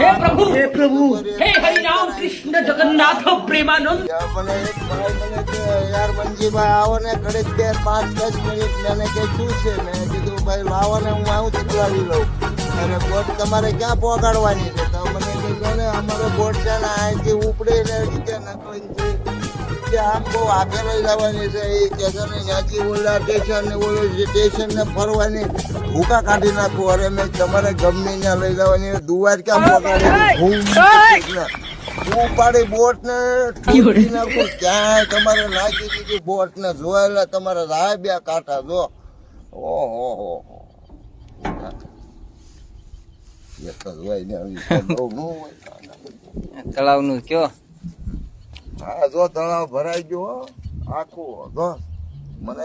હે પ્રભુ! હે પ્રભુ! હે હરિરામ કૃષ્ણ જગન્નાથ પ્રેમાનંદ! મને એક ભાઈ મને કે યાર મંજીભાઈ આવો ને ઘડીક બે પાંચ દસ મિનિટ. મને કે શું છે? મેં કીધું ભાઈ લાવો ને હું આવું ચલાવી લઉં. અરે બોટ તમારે ક્યાં પહોંચાડવાની છે? તો મને કીધું ને અમારો બોટ છે ને અહીંથી ઉપડે ને રીતે નકલી કે આમ બહુ આગળ લઈ જવાની છે એ કે છે ને ત્યાંથી ઓલા સ્ટેશન ને ઓલું સ્ટેશન ને ફરવાની ભૂકા કાઢી નાખું. અરે મેં તમારે ગમે ત્યાં લઈ જવાની દુવાર ક્યાં પહોંચાડી હું પાડી બોટ ને ઠોકી નાખું. ક્યાંય તમારે નાખી દીધી બોટ ને જોયેલા તમારે રાહ બે કાંઠા જો. ઓહો હો હો. તળાવનું કયો? હા જો તળાવ ભરાઈ ગયો આખું જો મને